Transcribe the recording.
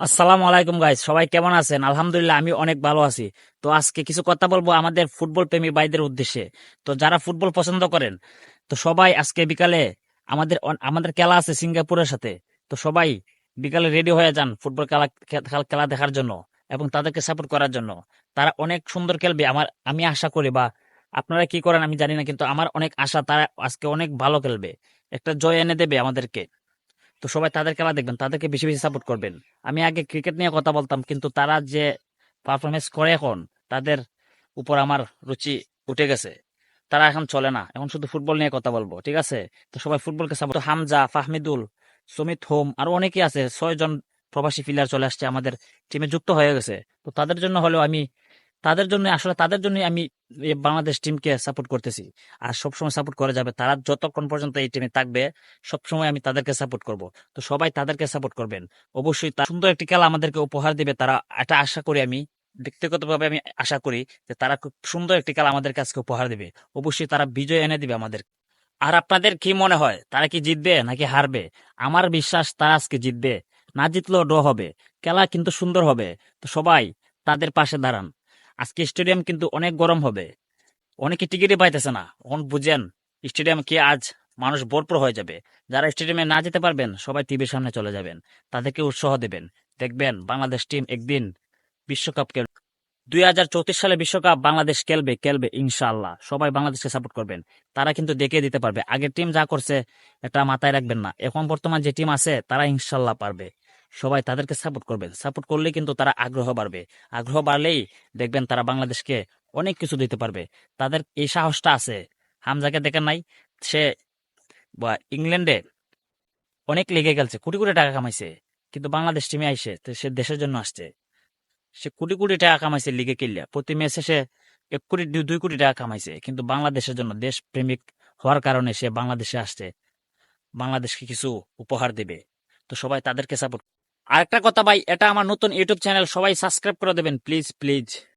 আসসালামু আলাইকুম গাইজ সবাই কেমন আছেন? আলহামদুলিল্লাহ, আমি অনেক ভালো আছি। তো আজকে কিছু কথা বলব আমাদের ফুটবল প্রেমী ভাইদের উদ্দেশ্যে। তো যারা ফুটবল পছন্দ করেন, তো সবাই আজকে বিকালে আমাদের আমাদের খেলা আছে সিঙ্গাপুরের সাথে। তো সবাই বিকালে রেডি হয়ে যান ফুটবল খেলা খেলা দেখার জন্য এবং তাদেরকে সাপোর্ট করার জন্য। তারা অনেক সুন্দর খেলবে। আমার আমি আশা করি বা আপনারা কি করেন আমি জানি না, কিন্তু আমার অনেক আশা তারা আজকে অনেক ভালো খেলবে। একটা জয় এনে দেবে আমাদেরকে। তো সবাই তাদের খেলা দেখবেন, তাদেরকে বেশি বেশি সাপোর্ট করবেন। আমি আগে ক্রিকেট নিয়ে কথা বলতাম, কিন্তু তারা যে পারফরমেন্স করে এখন, তাদের উপর আমার রুচি উঠে গেছে। তারা এখন চলে না, এখন শুধু ফুটবল নিয়ে কথা বলব, ঠিক আছে? তো সবাই ফুটবলকে সাপোর্ট হামজা, ফাহমিদুল, সুমিত হোম, আরও অনেকেই আছে, ছয়জন প্রবাসী প্লেয়ার চলে আসছে, আমাদের টিমে যুক্ত হয়ে গেছে। তো তাদের জন্য হলেও আমি তাদের জন্য, আসলে তাদের জন্য আমি বাংলাদেশ টিমকে সাপোর্ট করতেছি। আর সবসময় সাপোর্ট করা যাবে। তারা যতক্ষণ পর্যন্ত এই টিমে থাকবে, সবসময় আমি তাদেরকে সাপোর্ট করব। তো সবাই তাদেরকে সাপোর্ট করবেন। অবশ্যই সুন্দর একটি খেলা আমাদেরকে উপহার দিবে তারা। এটা আশা করি আমি, ব্যক্তিগতভাবে আমি আশা করি যে তারা খুব সুন্দর একটি খেলা আমাদের কাছে উপহার দিবে। অবশ্যই তারা বিজয় এনে দিবে আমাদের আর আপনাদের কি মনে হয়? তারা কি জিতবে নাকি হারবে? আমার বিশ্বাস তারা আজকে জিতবে। না জিতলেও ড্র হবে। খেলা কিন্তু সুন্দর হবে। তো সবাই তাদের পাশে দাঁড়ান। আজকে স্টেডিয়াম কিন্তু অনেক গরম হবে। অনেকে টিকিটই পাইতেছে না। এখন বুঝেন, স্টেডিয়াম কি আজ মানুষ ভরপুর হয়ে যাবে? যারা স্টেডিয়ামে না যেতে পারবেন, সবাই টিভির সামনে চলে যাবেন। তাদেরকে উৎসাহ দেবেন। দেখবেন, বাংলাদেশ টিম একদিন বিশ্বকাপ খেলবে দুই হাজার চৌত্রিশ সালে বিশ্বকাপ বাংলাদেশ খেলবে খেলবে ইনশাআল্লাহ। সবাই বাংলাদেশকে সাপোর্ট করবেন। তারা কিন্তু দেখিয়ে দিতে পারবে। আগের টিম যা করছে, এটা মাথায় রাখবেন না। এখন বর্তমান যে টিম আছে, তারা ইনশাল্লাহ পারবে। সবাই তাদেরকে সাপোর্ট করবেন সাপোর্ট করলেই কিন্তু তারা আগ্রহ বাড়বে। আগ্রহ বাড়লেই দেখবেন তারা বাংলাদেশকে অনেক কিছু দিতে পারবে। তাদের এই সাহসটা আছে। হামজাকে দেখেন নাই, সে বা ইংল্যান্ডে অনেক লিগে গেলছে কোটি কোটি টাকা কামাইছে, কিন্তু বাংলাদেশ টিমে আইসে, তো সে দেশের জন্য আসছে। সে কোটি কোটি টাকা কামাইছে লিগে কিনলে প্রতি ম্যাচে সে এক কোটি দুই কোটি টাকা কামাইছে, কিন্তু বাংলাদেশের জন্য দেশ প্রেমিক হওয়ার কারণে সে বাংলাদেশে আসছে। বাংলাদেশকে কিছু উপহার দেবে। তো সবাই তাদেরকে সাপোর্ট আরেকটা কথা ভাই এটা আমার নতুন ইউটিউব চ্যানেল সবাই সাবস্ক্রাইব করে দেবেন প্লিজ প্লিজ